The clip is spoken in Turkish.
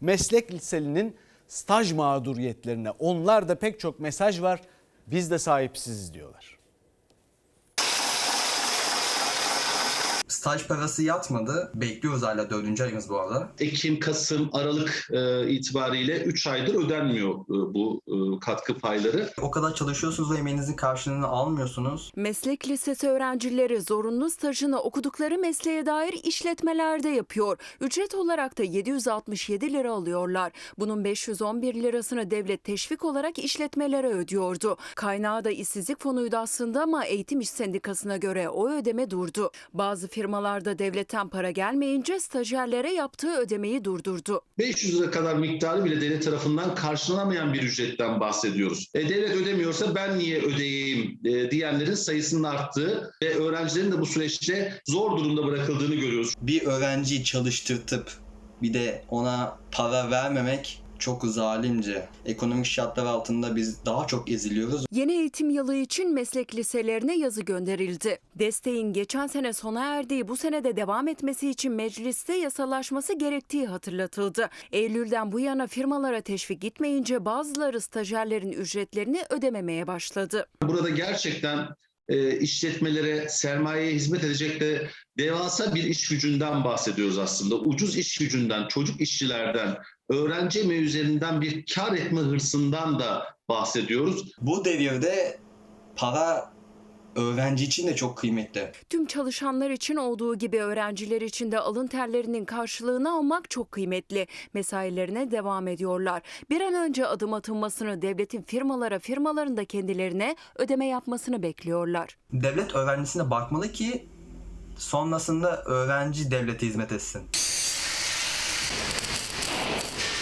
meslek liselerinin staj mağduriyetlerine. Onlar da pek çok mesaj var. Biz de sahipsiziz diyorlar. Staj parası yatmadı. Bekliyoruz hala dördüncü ayımız bu arada. Ekim, Kasım, Aralık e, itibariyle 3 aydır ödenmiyor e, bu e, katkı payları. O kadar çalışıyorsunuz ve emeğinizin karşılığını almıyorsunuz. Meslek lisesi öğrencileri zorunlu stajını okudukları mesleğe dair işletmelerde yapıyor. Ücret olarak da 767 lira alıyorlar. Bunun 511 lirasını devlet teşvik olarak işletmelere ödüyordu. Kaynağı da işsizlik fonuydu aslında ama Eğitim İş Sendikası'na göre o ödeme durdu. Bazı firmalarda devletten para gelmeyince stajyerlere yaptığı ödemeyi durdurdu. 500 lira kadar miktarı bile devlet tarafından karşılanamayan bir ücretten bahsediyoruz. E, devlet ödemiyorsa ben niye ödeyeyim e, diyenlerin sayısının arttığı ve öğrencilerin de bu süreçte zor durumda bırakıldığını görüyoruz. Bir öğrenciyi çalıştırtıp bir de ona para vermemek çok zalimce. Ekonomik şartlar altında biz daha çok eziliyoruz. Yeni eğitim yılı için meslek liselerine yazı gönderildi. Desteğin geçen sene sona erdiği bu senede devam etmesi için mecliste yasalaşması gerektiği hatırlatıldı. Eylül'den bu yana firmalara teşvik gitmeyince bazıları stajyerlerin ücretlerini ödememeye başladı. Burada gerçekten e, işletmelere, sermayeye hizmet edecek de devasa bir iş gücünden bahsediyoruz aslında. Ucuz iş gücünden, çocuk işçilerden, öğrenci emeği üzerinden bir kar etme hırsından da bahsediyoruz. Bu devirde para öğrenci için de çok kıymetli. Tüm çalışanlar için olduğu gibi öğrenciler için de alın terlerinin karşılığını almak çok kıymetli. Mesailerine devam ediyorlar. Bir an önce adım atılmasını devletin firmalara, firmaların da kendilerine ödeme yapmasını bekliyorlar. Devlet öğrencisine bakmalı ki sonrasında öğrenci devlete hizmet etsin.